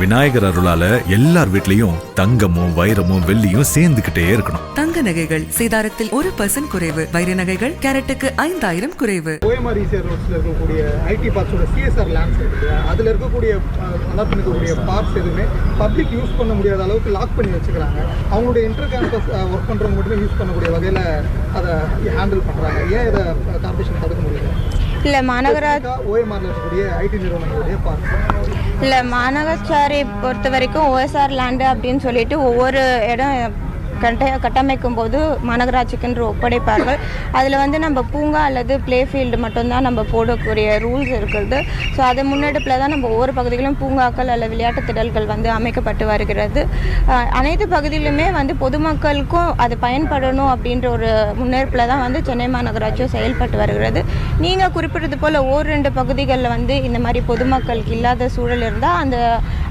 விநாயகர் அருளால எல்லார் வீட்லயும் தங்கமும் வைரமும் வெள்ளியும் சேர்ந்துகிட்டே இருக்கணும். தங்க நகைகள் சேதாரத்தில் ஒரு பர்சன்ட் குறைவு. வைர நகைகள் கேரட்டுக்கு ஐந்தாயிரம் குறைவு. ஓஎம்ஆர் ஈசிஆர் ரோட்ஸில் இருக்கக்கூடிய ஐடி பார்ட்ஸோட சிஎஸ்ஆர் லேண்ட்ஸ் இருக்கு அதில் இருக்கக்கூடிய அலாட் பண்ணிக்கக்கூடிய பார்ட்ஸ் எதுவுமே பப்ளிக் யூஸ் பண்ண முடியாத அளவுக்கு லாக் பண்ணி வச்சுக்கிறாங்க. அவங்களுடைய இன்டர் கேம்பஸ் ஒர்க் பண்ணுறவங்க மட்டுமே யூஸ் பண்ணக்கூடிய வகையில் அதை ஹேண்டில் பண்ணுறாங்க ஏன் இதை கார்பரேஷன் தடுக்க முடியல? இல்லை மாநகரா ஓஎம்ஆரில் இருக்கக்கூடிய ஐடி நிறுவனங்களுடைய பார்ட்ஸ் இல்லை மாநகராட்சி பொறுத்த வரைக்கும் ஓஎஸ்ஆர் லேண்டு அப்படின்னு சொல்லிட்டு ஒவ்வொரு இடம் கட்ட கட்டமைக்கும் போது மாநகராட்சிக்குன்று ஒப்படைப்பார்கள். அதில் வந்து நம்ம பூங்கா அல்லது ப்ளே ஃபீல்டு மட்டும்தான் நம்ம போடக்கூடிய ரூல்ஸ் இருக்குது ஸோ அது முன்னெடுப்பில் தான் நம்ம ஒவ்வொரு பகுதிகளும் பூங்காக்கள் அல்லது விளையாட்டு திடல்கள் வந்து அமைக்கப்பட்டு வருகிறது. அனைத்து பகுதியிலுமே வந்து பொதுமக்களுக்கும் அது பயன்படணும் அப்படின்ற ஒரு முன்னெடுப்பில் தான் வந்து சென்னை மாநகராட்சியும் செயல்பட்டு வருகிறது. நீங்கள் குறிப்பிட்டது போல் ஓர் ரெண்டு பகுதிகளில் வந்து இந்த மாதிரி பொதுமக்களுக்கு இல்லாத சூழல் இருந்தால் அந்த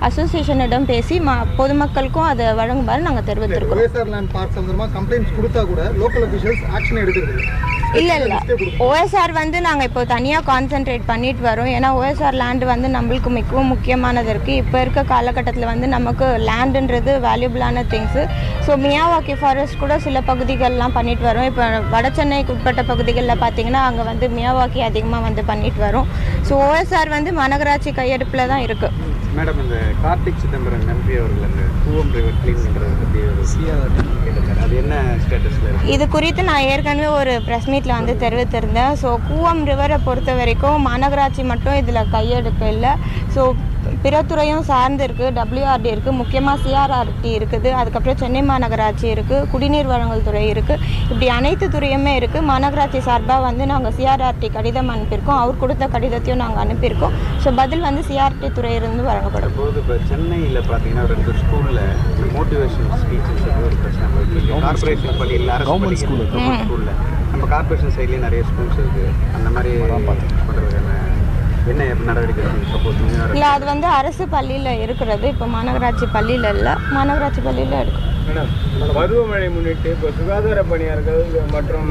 அசோசியேஷனிடம் பேசி மா பொதுமக்களுக்கும் அதை வழங்குமாறு நாங்கள் தெரிவித்திருக்கிறோம். அண்ட் பார்க் சம்பந்தமாக கம்ப்ளைண்ட்ஸ் கொடுத்தா கூட லோக்கல் அஃபிஷியல்ஸ் ஆக்ஷன் எடுக்கிறது இல்லை இல்லை. ஓஎஸ்ஆர் வந்து நாங்கள் இப்போ தனியாக கான்சென்ட்ரேட் பண்ணிட்டு வரோம். ஏன்னா ஓஎஸ்ஆர் லேண்டு வந்து நம்மளுக்கு மிகவும் முக்கியமானது இருக்குது இப்போ இருக்க காலகட்டத்தில் வந்து நமக்கு லேண்டுன்றது வேல்யூபிளான திங்ஸு ஸோ மியாவாக்கி ஃபாரஸ்ட் கூட சில பகுதிகள்லாம் பண்ணிட்டு வரோம். இப்போ வட சென்னைக்கு உட்பட்ட பகுதிகளில் பார்த்தீங்கன்னா அங்கே வந்து மியாவாக்கி அதிகமாக வந்து பண்ணிட்டு வரோம். ஸோ ஓஎஸ்ஆர் வந்து மாநகராட்சி கையெடுப்பில் தான் இருக்குது மேடம் இந்த கார்த்திக் சிதம்பரம் எம்பி அவர்கள் அந்த கூவம் ரிவர் கிளீன் பண்ணுறதை பற்றி ஒரு கேட்டிருந்தாரு அது என்ன ஸ்டேட்டஸில் இது குறித்து நான் ஏற்கனவே ஒரு ப்ரெஸ் மீட்டில் வந்து தெரிவித்திருந்தேன் ஸோ கூவம் ரிவரை பொறுத்த வரைக்கும் மாநகராட்சி மட்டும் இதில் கையெடுக்க இல்லை. ஸோ பிற துறையும் சார்ந்து இருக்குது டபிள்யூஆர்டி இருக்குது முக்கியமாக சிஆர்ஆர்டி இருக்குது அதுக்கப்புறம் சென்னை மாநகராட்சி இருக்குது குடிநீர் வழங்கல் துறை இருக்குது இப்படி அனைத்து துறையுமே இருக்குது மாநகராட்சி சார்பாக வந்து நாங்கள் சிஆர்ஆர்டி கடிதம் அனுப்பியிருக்கோம். அவர் கொடுத்த கடிதத்தையும் நாங்கள் அனுப்பியிருக்கோம். ஸோ பதில் வந்து சிஆர்டி துறையிலிருந்து வழங்கப்படும். போது இப்போ சென்னையில் பார்த்தீங்கன்னா ரெண்டு ஸ்கூலில் மோட்டிவேஷன் ஸ்பீச்சஸ் ஒரு பிரச்சனை ஸ்கூலில் நம்ம கார்பரேஷன் சைட்லேயே நிறைய ஸ்கூல்ஸ் இருக்குது அந்த மாதிரி பண்ணுறதுக்கான என்ன நடவடிக்கை சப்போஸ் இல்லை அது வந்து அரசு பள்ளியில் இருக்கிறது. இப்போ மாநகராட்சி பள்ளியில் இல்லை மாநகராட்சி பள்ளியில் இருக்கு. மேடம் பருவமழை முன்னிட்டு இப்போ சுகாதார பணியாளர்கள் மற்றும்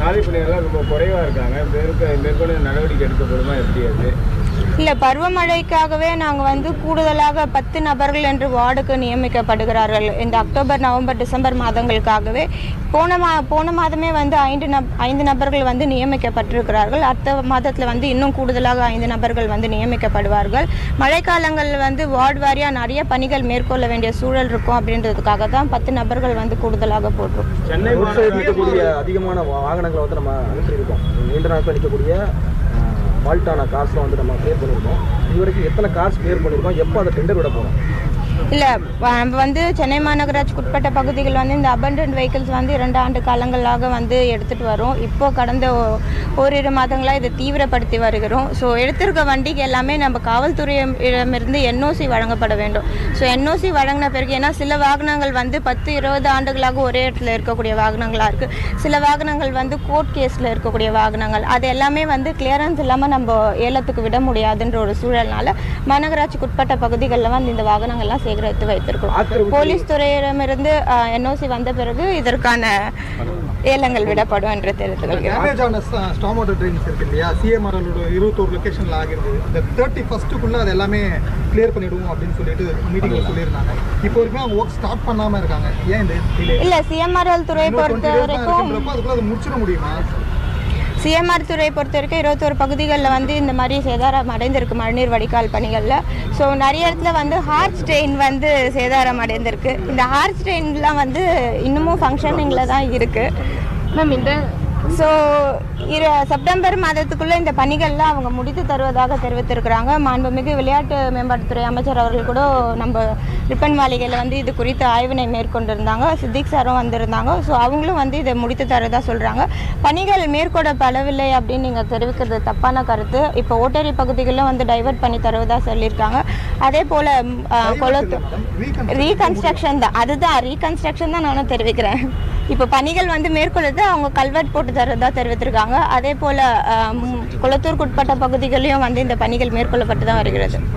சாலை பணியாளர்கள் ரொம்ப குறைவாக இருக்காங்க. இப்போ இருக்க மேற்கொண்டு நடவடிக்கை எடுக்கப்படுமா எப்படி அது? இல்லை பருவமழைக்காகவே நாங்கள் வந்து கூடுதலாக பத்து நபர்கள் என்று வார்டுக்கு நியமிக்கப்படுகிறார்கள். இந்த அக்டோபர் நவம்பர் டிசம்பர் மாதங்களுக்காகவே போன மா போன மாதமே வந்து ஐந்து நப் ஐந்து நபர்கள் வந்து நியமிக்கப்பட்டிருக்கிறார்கள். அடுத்த மாதத்தில் வந்து இன்னும் கூடுதலாக ஐந்து நபர்கள் வந்து நியமிக்கப்படுவார்கள். மழைக்காலங்களில் வந்து வார்டு வாரியாக நிறைய பணிகள் மேற்கொள்ள வேண்டிய சூழல் இருக்கும் அப்படின்றதுக்காக தான் பத்து நபர்கள் வந்து கூடுதலாக போட்டிருக்கோம். சென்னை அதிகமான வாகனங்களை வந்து நம்ம அனுப்பியிருக்கோம். நீண்ட நாட்கள் நிற்கக்கூடிய ஃபால்ட்டான கார்ஸ்லாம் வந்து நம்ம கிளியர் பண்ணியிருக்கோம் இது வரைக்கும் எத்தனை கார்ஸ் கிளியர் பண்ணியிருக்கோம் எப்போ அதை டெண்டர் விட போகிறோம் இல்லை நம்ம வந்து சென்னை மாநகராட்சிக்கு உட்பட்ட பகுதிகள் வந்து இந்த அபண்டன்ட் வெஹிக்கிள்ஸ் வந்து இரண்டு ஆண்டு காலங்களாக வந்து எடுத்துகிட்டு வரோம். இப்போ கடந்த ஓ- ஓரிரு மாதங்களாக இதை தீவிரப்படுத்தி வருகிறோம். ஸோ எடுத்திருக்க வண்டிக்கு எல்லாமே நம்ம காவல்துறையிடமிருந்து என்ஓசி வழங்கப்பட வேண்டும். ஸோ என்ஓசி வழங்கின பிறகு ஏன்னா சில வாகனங்கள் வந்து பத்து இருபது ஆண்டுகளாக ஒரே இடத்துல இருக்கக்கூடிய வாகனங்களாக இருக்குது சில வாகனங்கள் வந்து கோர்ட் கேஸில் இருக்கக்கூடிய வாகனங்கள். அது எல்லாமே வந்து கிளியரன்ஸ் இல்லாமல் நம்ம ஏலத்துக்கு விட முடியாதுன்ற ஒரு சூழல்னால மாநகராட்சிக்கு உட்பட்ட பகுதிகளில் வந்து இந்த வாகனங்கள்லாம் சேகரித்து வைத்திருக்கிறோம். போலீஸ் துறையிடமிருந்து என்ஓசி வந்த பிறகு இதற்கான ஏலங்கள் விடப்படும் என்று தேர்ட்டி ஃபஸ்ட்டுக்குள்ளே அது எல்லாமே கிளியர் பண்ணிடுவோம் அப்படின்னு சொல்லிட்டு மீட்டிங்கில் சொல்லியிருந்தாங்க. இப்போ வரைக்கும் அவங்க ஒர்க் ஸ்டார்ட் பண்ணாமல் இருக்காங்க. ஏன் இந்த இல்லை சிஎம்ஆர்எல் துறையை பொறுத்த வரைக்கும் அதுக்குள்ள அதை முடிச்சிட முடியுமா? சிஎம்ஆர் துறை பொறுத்த வரைக்கும் இருபத்தோரு பகுதிகளில் வந்து இந்த மாதிரி சேதாரம் அடைந்திருக்கு மழைநீர் வடிகால் பணிகளில். ஸோ நிறைய இடத்துல வந்து ஹார்ட் ஸ்ட்ரெயின் வந்து சேதாரம் அடைந்திருக்கு. இந்த ஹார்ட் ஸ்ட்ரெயின்லாம் வந்து இன்னமும் ஃபங்க்ஷனிங்கில் தான் இருக்குது மேம் இந்த ஸோ இரு செப்டம்பர் மாதத்துக்குள்ளே இந்த பணிகள்லாம் அவங்க முடித்து தருவதாக தெரிவித்திருக்கிறாங்க. மாண்புமிகு விளையாட்டு மேம்பாட்டுத்துறை அமைச்சர் அவர்கள் கூட நம்ம ரிப்பன் மாளிகையில் வந்து இது குறித்து ஆய்வினை மேற்கொண்டிருந்தாங்க. சித்திக் சாரும் வந்திருந்தாங்க. ஸோ அவங்களும் வந்து இதை முடித்து தரதா சொல்கிறாங்க பணிகள் மேற்கொள்ளப்படவில்லை அப்படின்னு நீங்கள் தெரிவிக்கிறது தப்பான கருத்து. இப்போ ஓட்டேரி பகுதிகளிலும் வந்து டைவர்ட் பண்ணி தருவதா சொல்லியிருக்காங்க. அதே போல் கொளத்து ரீகன்ஸ்ட்ரக்ஷன் தான். அதுதான் ரீகன்ஸ்ட்ரக்ஷன் தான் நானும் தெரிவிக்கிறேன். இப்போ பணிகள் வந்து மேற்கொள்ளது அவங்க கல்வெட் போட்டு தரதா தெரிவித்திருக்காங்க. அதே போல் குளத்தூர்க்குட்பட்ட பகுதிகளையும் பகுதிகளிலும் வந்து இந்த பணிகள் மேற்கொள்ளப்பட்டு தான் வருகிறது.